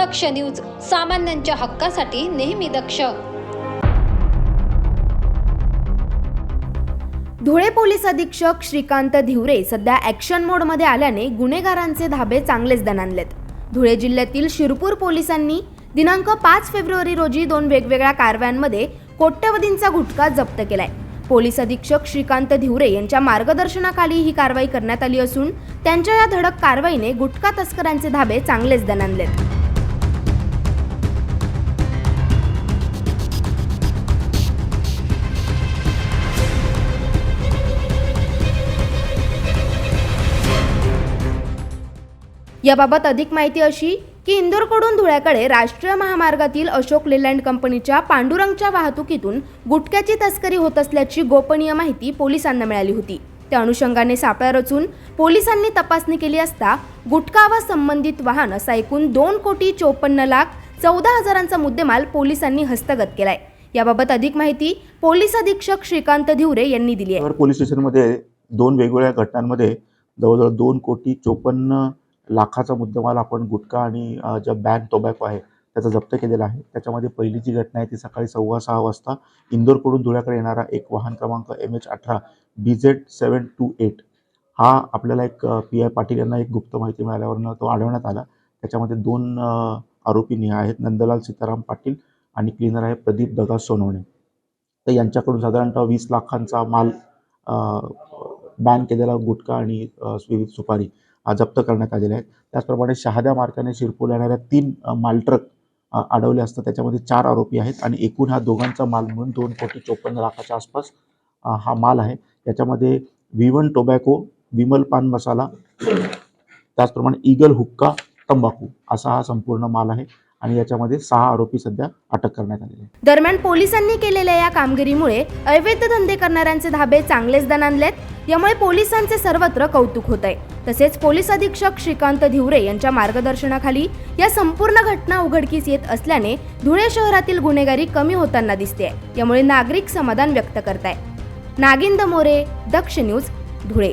दक्ष news सामान्यांच्या हक्कासाठी नेहमी दक्ष. धुळे पोलीस अधीक्षक श्रीकांत धिवरे सध्या ॲक्शन मोडमध्ये आल्याने गुन्हेगारांचे धाबे चांगलेच दणानलेत धुळे जिल्ह्यातील शिरपूर पोलिसांनी दिनांक पाच फेब्रुवारी रोजी दोन वेगवेगळ्या कारवायांमध्ये कोट्यवधींचा गुटखा जप्त केलाय. पोलीस अधीक्षक श्रीकांत धिवरे यांच्या मार्गदर्शनाखाली ही कारवाई करण्यात आली असून त्यांच्या या धडक कारवाईने गुटखा तस्करांचे धाबे चांगलेच दणानलेत याबाबत अधिक माहिती अशी की इंदोरकडून धुळ्याकडे राष्ट्रीय महामार्गातील अशोक लेलँड कंपनीच्या पांडुरंगच्या वाहतुकीतून गुटख्याची तस्करी होत असल्याची गोपनीय माहिती पोलिसांना मिळाली होती. त्या अनुषंगाने सापळा रचून पोलिसांनी तपासणी केली असता गुटखा व संबंधित वाहन असा एकूण दोन कोटी चोपन्न लाख चौदा हजारांचा मुद्देमाल पोलिसांनी हस्तगत केलाय. याबाबत अधिक माहिती पोलीस अधीक्षक श्रीकांत धिवरे यांनी दिली आहे. पोलीस स्टेशनमध्ये दोन वेगवेगळ्या घटनांमध्ये जवळजवळ दोन कोटी चोपन्न लाखाचा मुद्देमाल आपण गुटखा आणि ज्या बॅन टोबॅको आहे त्याचा जप्त केलेला आहे. त्याच्यामध्ये पहिली जी घटना आहे ती सकाळी सव्वा सहा वाजता इंदोरकडून धुळ्याकडे येणारा एक वाहन क्रमांक एम एच अठरा B Z seven two eight. हा आपल्याला एक पी आय पाटील यांना एक गुप्त माहिती मिळाल्यावरनं तो अडवण्यात आला. त्याच्यामध्ये दोन आरोपींनी आरोपी निहा आहेत नंदलाल सीताराम पाटील आणि क्लिनर आहे प्रदीप दगा सोनवणे. तर यांच्याकडून साधारणतः वीस लाखांचा माल बॅन केलेला गुटखा आणि विविध सुपारी जप्त करण्यात आलेले आहेत. त्याचप्रमाणे शहाद्या मार्गाने शिरपूर येणाऱ्या तीन मालट्रक अडवले असतात त्याच्यामध्ये चार आरोपी आहेत आणि एकूण हा दोघांचा माल म्हणून दोन कोटी चोपन्न लाखाच्या आसपास हा माल आहे. त्याच्यामध्ये विवन टोबॅको विमल पान मसाला त्याचप्रमाणे ईगल हुक्का तंबाखू असा हा संपूर्ण माल आहे. आणि याच्यामध्ये सहा आरोपी सध्या अटक करण्यात आलेले दरम्यान पोलिसांनी केलेल्या या कामगिरीमुळे अवैध धंदे करणाऱ्यांचे धाबे चांगलेच दणाणलेत. यामुळे पोलिसांचे सर्वत्र कौतुक होत आहे तसेच पोलीस अधीक्षक श्रीकांत धिवरे यांच्या मार्गदर्शनाखाली या संपूर्ण घटना उघडकीस येत असल्याने धुळे शहरातील गुन्हेगारी कमी होताना दिसते यामुळे नागरिक समाधान व्यक्त करताय नागिंद मोरे दक्ष न्यूज धुळे.